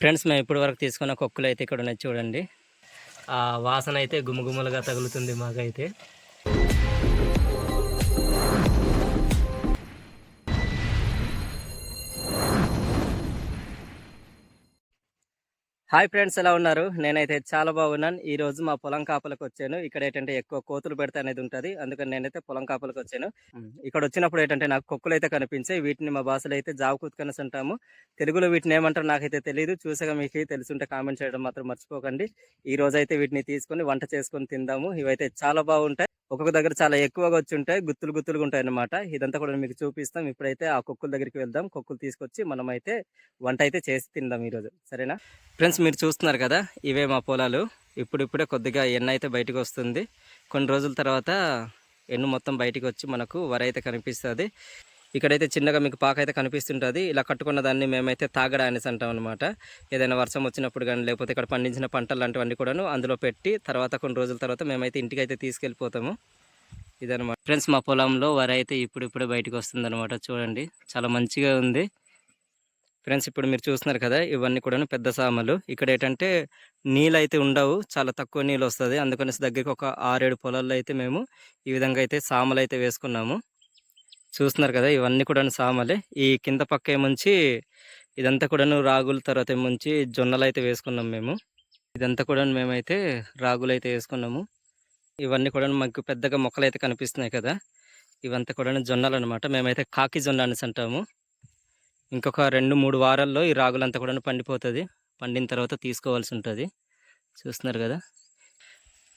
Friends మేము ఇప్పటి వరకు తీసుకున్న కొక్కులు అయితే ఇక్కడ ఉన్నాయి చూడండి. ఆ వాసన అయితే గుమగుమలుగా తగులుతుంది మాకైతే. హాయ్ ఫ్రెండ్స్ ఎలా ఉన్నారు? నేనైతే చాలా బాగున్నాను. ఈ రోజు మా పొలం కాపలకు వచ్చాను. ఇక్కడ ఏంటంటే ఎక్కువ కోతులు పెడతా అనేది ఉంటుంది. అందుకని నేనైతే పొలం కాపలకు వచ్చాను. ఇక్కడ వచ్చినప్పుడు ఏంటంటే నాకు కుక్కలు అయితే కనిపించాయి. వీటిని మా భాషలో అయితే జావు కుత్కనస్ అంటాము తెలుగులో వీటిని ఏమంటారు నాకైతే తెలియదు చూసాక మీకు తెలుసుంటే కామెంట్ చేయడం మాత్రం మర్చిపోకండి. ఈ రోజు అయితే వీటిని తీసుకొని వంట చేసుకొని తిందాము. ఇవైతే చాలా బాగుంటాయి. ఒక్కొక్క దగ్గర చాలా ఎక్కువగా వచ్చి ఉంటాయి. గుత్తులు గుత్తులుగా ఉంటాయి అన్నమాట. ఇదంతా కూడా మీకు చూపిస్తాం. ఇప్పుడైతే ఆ కుక్కల దగ్గరికి వెళ్దాం. కుక్కలు తీసుకొచ్చి మనం అయితే వంట అయితే చేసి తిందాం ఈరోజు. సరేనా? ఫ్రెండ్స్ మీరు చూస్తున్నారు కదా ఇవే మా పొలాలు. ఇప్పుడిప్పుడే కొద్దిగా ఎన్న అయితే బయటకు వస్తుంది. కొన్ని రోజుల తర్వాత ఎన్ను మొత్తం బయటకు వచ్చి మనకు వరి అయితే కనిపిస్తుంది. ఇక్కడైతే చిన్నగా మీకు పాక అయితే కనిపిస్తుంటుంది. ఇలా కట్టుకున్న దాన్ని మేమైతే తాగడా అనేసి అంటాం అనమాట ఏదైనా వర్షం వచ్చినప్పుడు కానీ లేకపోతే ఇక్కడ పండించిన పంటలు లాంటివన్నీ కూడాను అందులో పెట్టి తర్వాత కొన్ని రోజుల తర్వాత మేమైతే ఇంటికి అయితే తీసుకెళ్ళిపోతాము. ఇదనమాట ఫ్రెండ్స్ మా పొలంలో వరి అయితే ఇప్పుడిప్పుడే బయటకు వస్తుంది అనమాట చూడండి చాలా మంచిగా ఉంది. ఫ్రెండ్స్ ఇప్పుడు మీరు చూస్తున్నారు కదా ఇవన్నీ కూడా పెద్ద సామలు ఇక్కడ ఏంటంటే నీళ్ళు అయితే ఉండవు చాలా తక్కువ నీళ్ళు వస్తుంది అందుకనేసి దగ్గరికి ఒక ఆరేడు పొలాల్లో అయితే మేము ఈ విధంగా అయితే సామలు అయితే వేసుకున్నాము. చూస్తున్నారు కదా ఇవన్నీ కూడా సామలే. ఈ కింద పక్క ఏముంచి ఇదంతా కూడాను రాగుల తర్వాత ఏముంచి జొన్నలు అయితే వేసుకున్నాం మేము. ఇదంతా కూడా మేమైతే రాగులు అయితే వేసుకున్నాము. ఇవన్నీ కూడా మాకు పెద్దగా మొక్కలు అయితే కనిపిస్తున్నాయి కదా. ఇవంతా కూడా జొన్నలు అనమాట మేమైతే కాకి జొన్న అనేసి అంటాము. ఇంకొక రెండు మూడు వారాల్లో ఈ రాగులంతా కూడా పండిపోతుంది. పండిన తర్వాత తీసుకోవాల్సి ఉంటుంది చూస్తున్నారు కదా?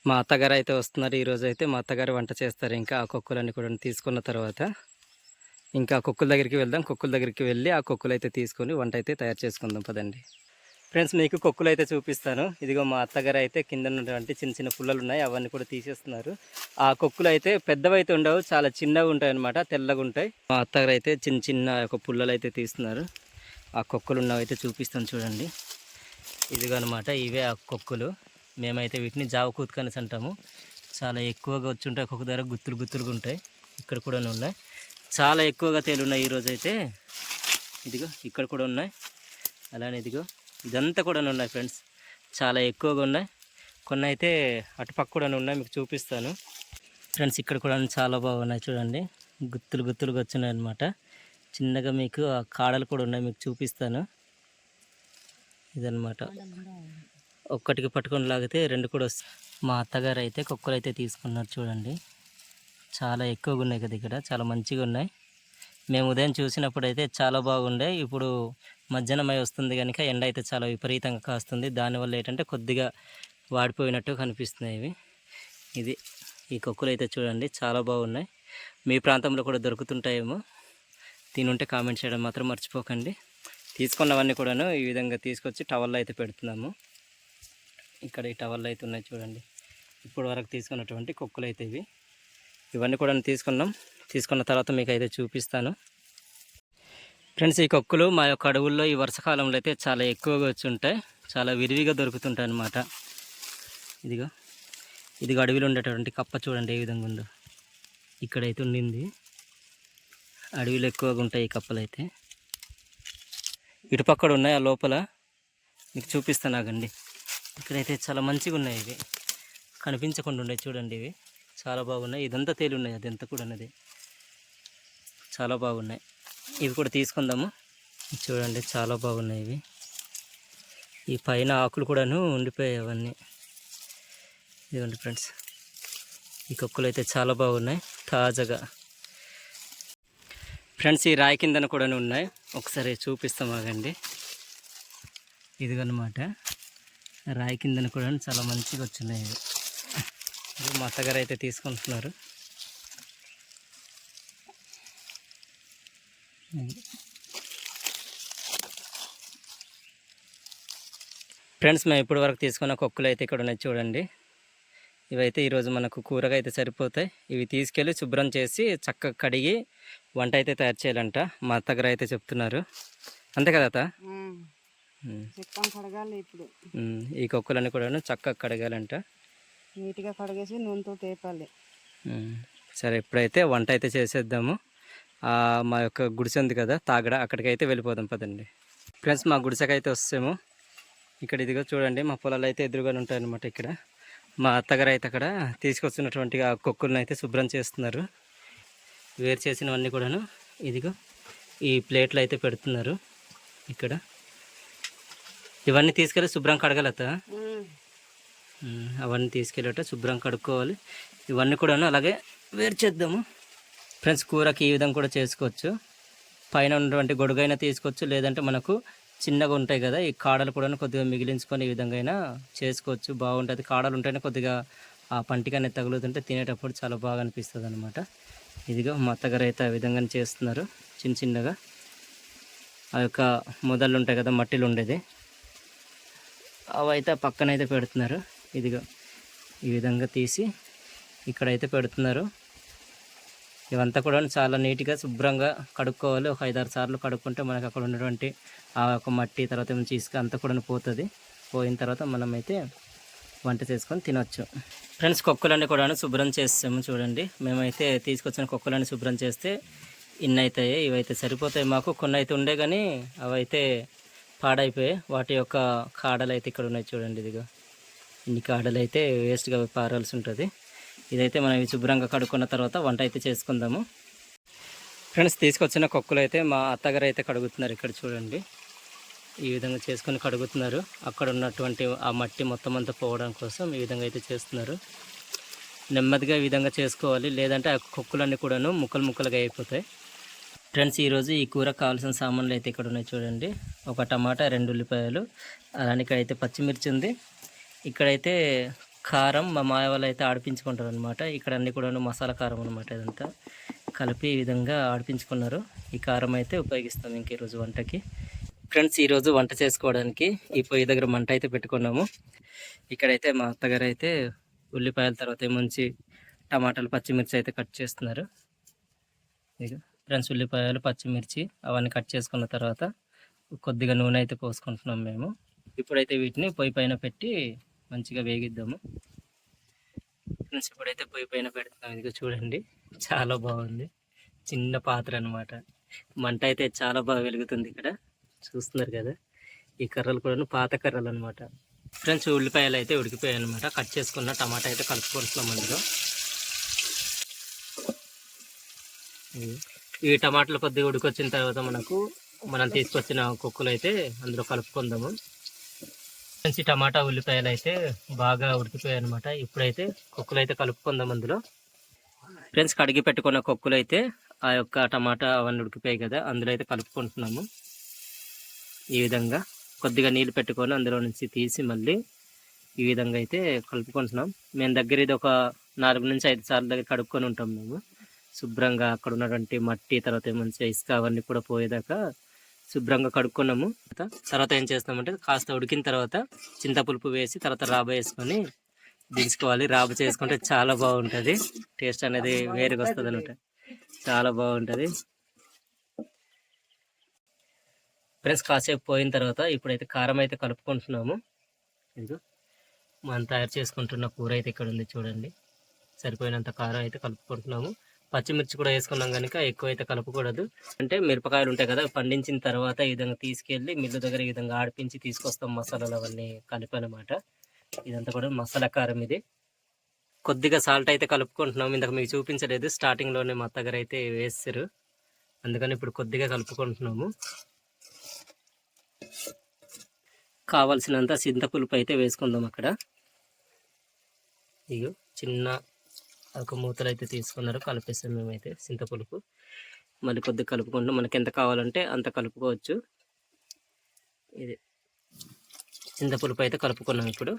మా అత్తగారు అయితే వస్తున్నారు. ఈరోజు అయితే మా అత్తగారు వంట చేస్తారు. ఇంకా ఆ కుక్కలన్నీ కూడా తీసుకున్న తర్వాత ఇంకా కుక్కుల కుక్కల దగ్గరికి వెళ్దాం. కుక్కల దగ్గరికి వెళ్ళి ఆ కుక్కలు అయితే తీసుకొని వంట అయితే తయారు చేసుకుందాం. పదండి. ఫ్రెండ్స్ మీకు కొక్కులు అయితే చూపిస్తాను. ఇదిగో మా అత్తగారు అయితే కింద ఉన్నటువంటి చిన్న చిన్న పుల్లలు ఉన్నాయి అవన్నీ కూడా తీసేస్తున్నారు. ఆ కొక్కులు అయితే పెద్దవి అయితే ఉండవు చాలా చిన్నవి ఉంటాయి అనమాట తెల్లగా ఉంటాయి. మా అత్తగారు అయితే చిన్న చిన్న ఒక పుల్లలు అయితే తీస్తున్నారు. ఆ కొక్కులు ఉన్నవి అయితే చూపిస్తాను చూడండి. ఇదిగో అనమాట ఇవే ఆ కొక్కులు. మేమైతే వీటిని జావ కూతుకనేసి అంటాము. చాలా ఎక్కువగా వచ్చి ఉంటాయి ఒక్కొక్క దగ్గర గుత్తులు గుత్తులుగా ఉంటాయి. ఇక్కడ కూడా ఉన్నాయి. చాలా ఎక్కువగా తేలున్నాయి ఈరోజు అయితే ఇదిగో ఇక్కడ కూడా ఉన్నాయి. అలానే ఇదిగో ఇదంతా కూడా ఉన్నాయి ఫ్రెండ్స్. చాలా ఎక్కువగా ఉన్నాయి. కొన్ని అయితే అటుపక్క కూడా ఉన్నాయి మీకు చూపిస్తాను. ఫ్రెండ్స్ ఇక్కడ కూడా చాలా బాగున్నాయి చూడండి. గుత్తులు గుత్తులుగా వచ్చినాయి అనమాట చిన్నగా మీకు ఆ కాడలు కూడా ఉన్నాయి మీకు చూపిస్తాను. ఇదన్నమాట. ఒక్కటికి పట్టుకొని లాగితే రెండు కూడా వస్తాయి మా అత్తగారు అయితే కుక్కలు అయితే తీసుకున్నారు చూడండి. చాలా ఎక్కువగా ఉన్నాయి కదా ఇక్కడ చాలా మంచిగా ఉన్నాయి. మేము ఉదయం చూసినప్పుడు అయితే చాలా బాగుండే. ఇప్పుడు మధ్యాహ్నం అయి వస్తుంది కనుక ఎండ అయితే చాలా విపరీతంగా కాస్తుంది. దానివల్ల ఏంటంటే కొద్దిగా వాడిపోయినట్టు కనిపిస్తున్నాయి ఇవి. ఇది ఈ కొక్కులు అయితే చూడండి చాలా బాగున్నాయి. మీ ప్రాంతంలో కూడా దొరుకుతుంటాయేమో. తినుంటే కామెంట్ చేయడం మాత్రం మర్చిపోకండి. తీసుకున్నవన్నీ కూడాను ఈ విధంగా తీసుకొచ్చి టవల్లో అయితే పెడుతున్నాము. ఇక్కడ ఈ టవల్లో అయితే ఉన్నాయి చూడండి. ఇప్పుడు వరకు తీసుకున్నటువంటి కుక్కలు అయితే ఇవి. ఇవన్నీ కూడా తీసుకున్నాం. తీసుకున్న తర్వాత మీకు అయితే చూపిస్తాను. ఫ్రెండ్స్ ఈ కొక్కులు మా యొక్క అడవుల్లో ఈ వర్షాకాలంలో అయితే చాలా ఎక్కువగా వచ్చి ఉంటాయి. చాలా విరివిగా దొరుకుతుంటాయి అన్నమాట. ఇదిగో ఇదిగో అడవిలో ఉండేటటువంటి కప్ప చూడండి ఏ విధంగా ఉందో. ఇక్కడైతే ఉండింది. అడవిలో ఎక్కువగా ఉంటాయి ఈ కప్పలు అయితే. ఇటుపక్కడ ఉన్నాయి ఆ లోపల మీకు చూపిస్తాను ఆగండి. ఇక్కడైతే చాలా మంచిగా ఉన్నాయి ఇవి. కనిపించకుండా ఉన్నాయి చూడండి ఇవి. చాలా బాగున్నాయి. ఇదంతా తేలి ఉన్నాయి అదంతా కూడా ఉన్నది చాలా బాగున్నాయి. ఇవి కూడా తీసుకుందాము. చూడండి చాలా బాగున్నాయి ఇవి. ఈ పైన ఆకులు కూడాను ఉండిపోయాయి అవన్నీ. ఇదిగోండి ఫ్రెండ్స్ ఈ కుక్కలు అయితే చాలా బాగున్నాయి తాజాగా. ఫ్రెండ్స్ ఈ రాయి కిందన కూడా ఉన్నాయి. ఒకసారి చూపిస్తాం ఆగండి. ఇదిగన్నమాట రాయి కిందన కూడా చాలా మంచిగా వచ్చినాయి ఇవి. మా అత్తగారు అయితే తీసుకుంటున్నారు. ఫ్రెండ్స్ మేము ఇప్పటి వరకు తీసుకున్న కుక్కలు అయితే ఇక్కడ ఉన్నాయి చూడండి. ఇవైతే ఈరోజు మనకు కూరగా అయితే సరిపోతాయి. ఇవి తీసుకెళ్ళి శుభ్రం చేసి చక్కగా కడిగి వంట అయితే తయారు చేయాలంట. మా అత్తగారు అయితే చెప్తున్నారు. అంతే కదా కడగాలి ఇప్పుడు. ఈ కుక్కలన్నీ కూడా చక్కగా కడగాలంట. నీట్గా కడిగేసి నూనెతో తేపాలి. సరే ఇప్పుడైతే వంట అయితే చేసేద్దాము. మా యొక్క గుడిసె ఉంది కదా తాగడ అక్కడికైతే వెళ్ళిపోదాం పదండి. ఫ్రెండ్స్ మా గుడిసెకైతే వస్తాము. ఇక్కడ ఇదిగో చూడండి మా పొలాలు అయితే ఎదురుగానే ఉంటాయి అనమాట ఇక్కడ. మా అత్తగారు అయితే అక్కడ తీసుకొస్తున్నటువంటి ఆ కొక్కులను అయితే శుభ్రం చేస్తున్నారు. వేరు చేసినవన్నీ కూడాను ఇదిగో ఈ ప్లేట్లు అయితే పెడుతున్నారు ఇక్కడ. ఇవన్నీ తీసుకెళ్ళి శుభ్రం కడగలత అవన్నీ తీసుకెళ్ళట శుభ్రం కడుక్కోవాలి. ఇవన్నీ కూడాను అలాగే వేరు చేద్దాము. ఫ్రెండ్స్ కూరకి ఈ విధంగా కూడా చేసుకోవచ్చు. పైన ఉన్నటువంటి గొడుగైనా తీసుకోవచ్చు. లేదంటే మనకు చిన్నగా ఉంటాయి కదా ఈ కాడలు కూడా కొద్దిగా మిగిలించుకొని ఈ విధంగా అయినా చేసుకోవచ్చు. బాగుంటుంది. కాడలు ఉంటేనే కొద్దిగా ఆ పంటికనే తగులుతుంటే తినేటప్పుడు చాలా బాగా అనిపిస్తుంది అనమాట ఇదిగో మా అత్తగారు అయితే ఆ విధంగా చేస్తున్నారు. చిన్న చిన్నగా. ఆ యొక్క మొదళ్ళు ఉంటాయి కదా మట్టిలో ఉండేది. అవి అయితే పక్కన అయితే పెడుతున్నారు. ఇదిగో ఈ విధంగా తీసి ఇక్కడైతే పెడుతున్నారు. ఇవంతా కూడా చాలా నీట్గా శుభ్రంగా కడుక్కోవాలి. ఒక ఐదారు సార్లు కడుక్కుంటే మనకు అక్కడ ఉన్నటువంటి ఆ యొక్క మట్టి తర్వాత మంచి ఇసుక అంతా కూడా పోతుంది. పోయిన తర్వాత మనమైతే వంట చేసుకొని తినొచ్చు. ఫ్రెండ్స్ కుక్కలన్నీ కూడా శుభ్రం చేస్తాము చూడండి. మేమైతే తీసుకొచ్చిన కుక్కలన్నీ శుభ్రం చేస్తే ఇన్ని అవుతాయి ఇవైతే సరిపోతాయి మాకు. కొన్ని అయితే ఉండే కానీ అవైతే పాడైపోయాయి. వాటి యొక్క కాడలు అయితే ఇక్కడ ఉన్నాయి చూడండి ఇదిగో. ఇన్ని కాడలు అయితే వేస్ట్గా పారాల్సి ఉంటుంది. ఇదైతే మనం శుభ్రంగా కడుక్కున్న తర్వాత వంట అయితే చేసుకుందాము. ఫ్రెండ్స్ తీసుకొచ్చిన కుక్కలు అయితే మా అత్తగారు అయితే కడుగుతున్నారు ఇక్కడ చూడండి. ఈ విధంగా చేసుకొని కడుగుతున్నారు. అక్కడ ఉన్నటువంటి ఆ మట్టి మొత్తం అంతా పోవడం కోసం ఈ విధంగా అయితే చేస్తున్నారు. నెమ్మదిగా ఈ విధంగా చేసుకోవాలి. లేదంటే ఆ కుక్కలన్నీ కూడాను ముక్కలు ముక్కలుగా అయిపోతాయి. ఫ్రెండ్స్ ఈరోజు ఈ కూర కావాల్సిన సామాన్లు అయితే ఇక్కడ ఉన్నాయి చూడండి. ఒక టమాటా రెండు ఉల్లిపాయలు అలానే ఇక్కడైతే పచ్చిమిర్చి ఉంది. ఇక్కడైతే కారం మా మాయ వాళ్ళు అయితే ఆడిపించుకుంటారు అనమాట ఇక్కడ అన్ని కూడా మసాలా కారం అనమాట ఇదంతా. కలిపి ఈ విధంగా ఆడిపించుకున్నారు. ఈ కారం అయితే ఉపయోగిస్తాం ఇంక ఈరోజు వంటకి. ఫ్రెండ్స్ ఈరోజు వంట చేసుకోవడానికి ఈ పొయ్యి దగ్గర మంట అయితే పెట్టుకున్నాము. ఇక్కడైతే మా అత్తగారు అయితే ఉల్లిపాయల తర్వాత మంచి టమాటాలు పచ్చిమిర్చి అయితే కట్ చేస్తున్నారు. ఇక ఫ్రెండ్స్ ఉల్లిపాయలు పచ్చిమిర్చి అవన్నీ కట్ చేసుకున్న తర్వాత కొద్దిగా నూనె అయితే పోసుకుంటున్నాం మేము. ఇప్పుడైతే వీటిని పొయ్యి పైన పెట్టి మంచిగా వేగిద్దాము. ఫ్రెండ్స్ ఇప్పుడైతే పొయ్యి పైన పెడుతున్నాం. ఇదిగో చూడండి చాలా బాగుంది. చిన్న పాత్ర అనమాట మంట అయితే చాలా బాగా వెలుగుతుంది ఇక్కడ. చూస్తున్నారు కదా ఈ కర్రలు కూడా పాత కర్రలు అనమాట ఫ్రెండ్స్ ఉల్లిపాయలు అయితే ఉడికిపోయాయి అనమాట కట్ చేసుకున్న టమాటా అయితే కలుపుకుంటున్నాం అందులో. ఈ టమాటాలు కొద్దిగా ఉడికొచ్చిన తర్వాత మనకు మనం తీసుకొచ్చిన కుక్కలు అయితే అందులో కలుపుకుందాము. మంచి టమాటా ఉల్లిపాయలు అయితే బాగా ఉడికిపోయాయి అనమాట ఇప్పుడైతే కుక్కలు అయితే కలుపుకుందాం అందులో. ఫ్రెండ్స్ కడిగి పెట్టుకున్న కుక్కలు అయితే ఆ యొక్క టమాటా అవన్నీ ఉడికిపోయాయి కదా అందులో అయితే కలుపుకుంటున్నాము. ఈ విధంగా కొద్దిగా నీళ్ళు పెట్టుకొని అందులో నుంచి తీసి మళ్ళీ ఈ విధంగా అయితే కలుపుకుంటున్నాం. మేము దగ్గర ఇది ఒక నాలుగు నుంచి ఐదు సార్లు దగ్గర కడుక్కొని ఉంటాం మేము. శుభ్రంగా అక్కడ ఉన్నటువంటి మట్టి తర్వాత మంచిగా ఇసుక అవన్నీ కూడా పోయేదాకా శుభ్రంగా కడుక్కున్నాము. తర్వాత ఏం చేస్తామంటే కాస్త ఉడికిన తర్వాత చింతపులుపు వేసి తర్వాత రాబ వేసుకొని దించుకోవాలి. రాబ చేసుకుంటే చాలా బాగుంటుంది. టేస్ట్ అనేది వేరుగా వస్తుంది అనమాట చాలా బాగుంటుంది. ఫ్రెండ్స్ కాసేపు పోయిన తర్వాత ఇప్పుడైతే కారం అయితే కలుపుకుంటున్నాము. ఇదిగో మనం తయారు చేసుకుంటున్న కూర అయితే ఇక్కడ ఉంది చూడండి. సరిపోయినంత కారం అయితే కలుపుకుంటున్నాము. పచ్చిమిర్చి కూడా వేసుకున్నాం కనుక ఎక్కువ అయితే కలపకూడదు. అంటే మిరపకాయలు ఉంటాయి కదా పండించిన తర్వాత ఈ విధంగా తీసుకెళ్ళి మిల్లు దగ్గర ఈ విధంగా ఆడిపించి తీసుకొస్తాం మసాలాలు అవన్నీ కలిపి అనమాట ఇదంతా కూడా మసాలా కారం ఇది. కొద్దిగా సాల్ట్ అయితే కలుపుకుంటున్నాం. ఇందాక మీకు చూపించలేదు స్టార్టింగ్లోనే మా దగ్గర అయితే వేస్తారు. అందుకని ఇప్పుడు కొద్దిగా కలుపుకుంటున్నాము. కావలసినంత చింతపులుపు అయితే వేసుకుందాం అక్కడ. ఇగో చిన్న ఒక మూతలు అయితే తీసుకున్నారు. కలిపేసాం మేమైతే చింతపులుపు మళ్ళీ కొద్దిగా కలుపుకుంటూ మనకి ఎంత కావాలంటే అంత కలుపుకోవచ్చు. ఇది చింతపులుపు అయితే కలుపుకున్నాం ఇప్పుడు.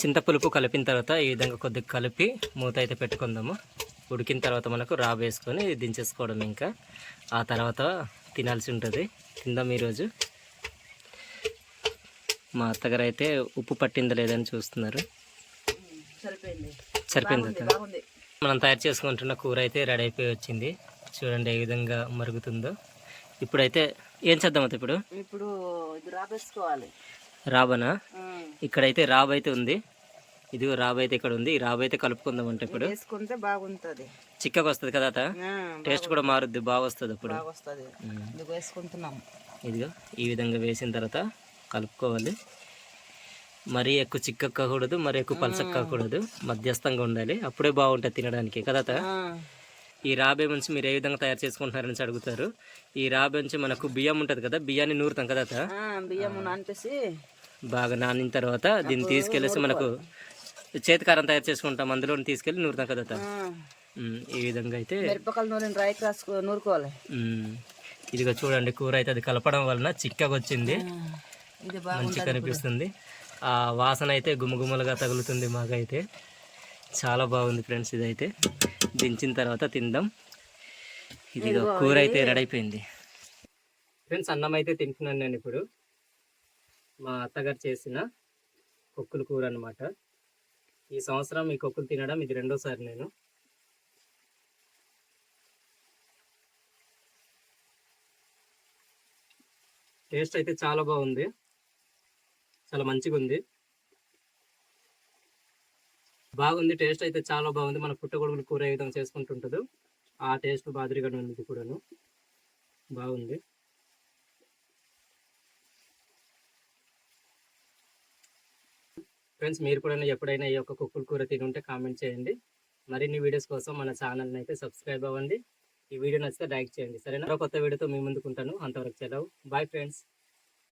చింతపులుపు కలిపిన తర్వాత ఈ విధంగా కొద్దిగా కలిపి మూత అయితే పెట్టుకుందాము. ఉడికిన తర్వాత మనకు రాబేసుకొని దించేసుకోవడం ఇంకా. ఆ తర్వాత తినాల్సి ఉంటుంది. తిందాం ఈరోజు. మా అత్తగారు అయితే ఉప్పు పట్టిందా లేదని చూస్తున్నారు. సరిపోయింది. సరిపోయింది. మనం తయారు చేసుకుంటున్న కూర అయితే రెడీ అయిపోయి వచ్చింది. చూడండి ఏ విధంగా మరుగుతుందో. ఇప్పుడైతే ఏం చేద్దాం ఇప్పుడు? ఇప్పుడు ఇది రాబేసుకోవాలి. రాబనా? ఇక్కడైతే రాబ్ అయితే ఉంది. ఇదిగో రాబ్ అయితే ఇక్కడ ఉంది. రాబ్ అయితే కలుపుకుందాం అంటే ఇప్పుడు. వేసుకుంటే బాగుంటుంది. చిక్కగా వస్తుంది కదా టేస్ట్ కూడా మారుద్ది బాగా వస్తుంది అప్పుడు. ఇది వేసుకుంటున్నాం. ఇదిగో ఈ విధంగా వేసిన తర్వాత కలుపుకోవాలి. మరీ ఎక్కువ చిక్కక్కకూడదు మరి ఎక్కువ పలసక్కకూడదు. మధ్యస్థంగా ఉండాలి. అప్పుడే బాగుంటుంది తినడానికి. కదా ఈ రాబే నుంచి మీరు ఏ విధంగా తయారు చేసుకుంటున్నారని అడుగుతారు. ఈ రాబే నుంచి మనకు బియ్యం ఉంటుంది కదా బియ్యాన్ని నూరుతాం కదా బియ్యము నానిపేసి. బాగా నానిన తర్వాత దీన్ని తీసుకెళ్ళేసి మనకు చేతికారం తయారు చేసుకుంటాం. అందులో తీసుకెళ్ళి నూరుతాం కదా ఈ విధంగా అయితే నూరుకోవాలి. ఇదిగో చూడండి కూర అయితే అది కలపడం వలన చిక్కగా వచ్చింది ఆ, ఇది మంచి బాగుంటుంది కనిపిస్తుంది. ఆ వాసన అయితే గుమగుమలుగా తగులుతుంది మాకైతే. చాలా బాగుంది ఫ్రెండ్స్ ఇదైతే. దించిన తర్వాత తిందాం. ఇదిగో కూర అయితే రెడీ అయిపోయింది ఫ్రెండ్స్ అన్నం అయితే తింటున్నాను నేను ఇప్పుడు. మా అత్తగారు చేసిన కొక్కుల కూర అన్నమాట. ఈ సంవత్సరం ఈ కొక్కులు తినడం ఇది రెండోసారి నేను. టేస్ట్ అయితే చాలా బాగుంది. చాలా మంచిగా ఉంది బాగుంది టేస్ట్ అయితే చాలా బాగుంది. మన పుట్టగొడుగులు కూర ఏ విధంగా చేసుకుంటుంటుందో ఆ టేస్ట్ మాదిరిగానే ఉంది కూడాను. బాగుంది. ఫ్రెండ్స్ మీరు కూడా ఎప్పుడైనా ఈ యొక్క కుక్కుల కూర తిని ఉంటే కామెంట్ చేయండి. మరిన్ని వీడియోస్ కోసం మన ఛానల్ని అయితే సబ్స్క్రైబ్ అవ్వండి. ఈ వీడియో నచ్చితే లైక్ చేయండి. సరేనా? కొత్త వీడియోతో మీ ముందుకుంటాను అంతవరకు సెలవు. Bye friends.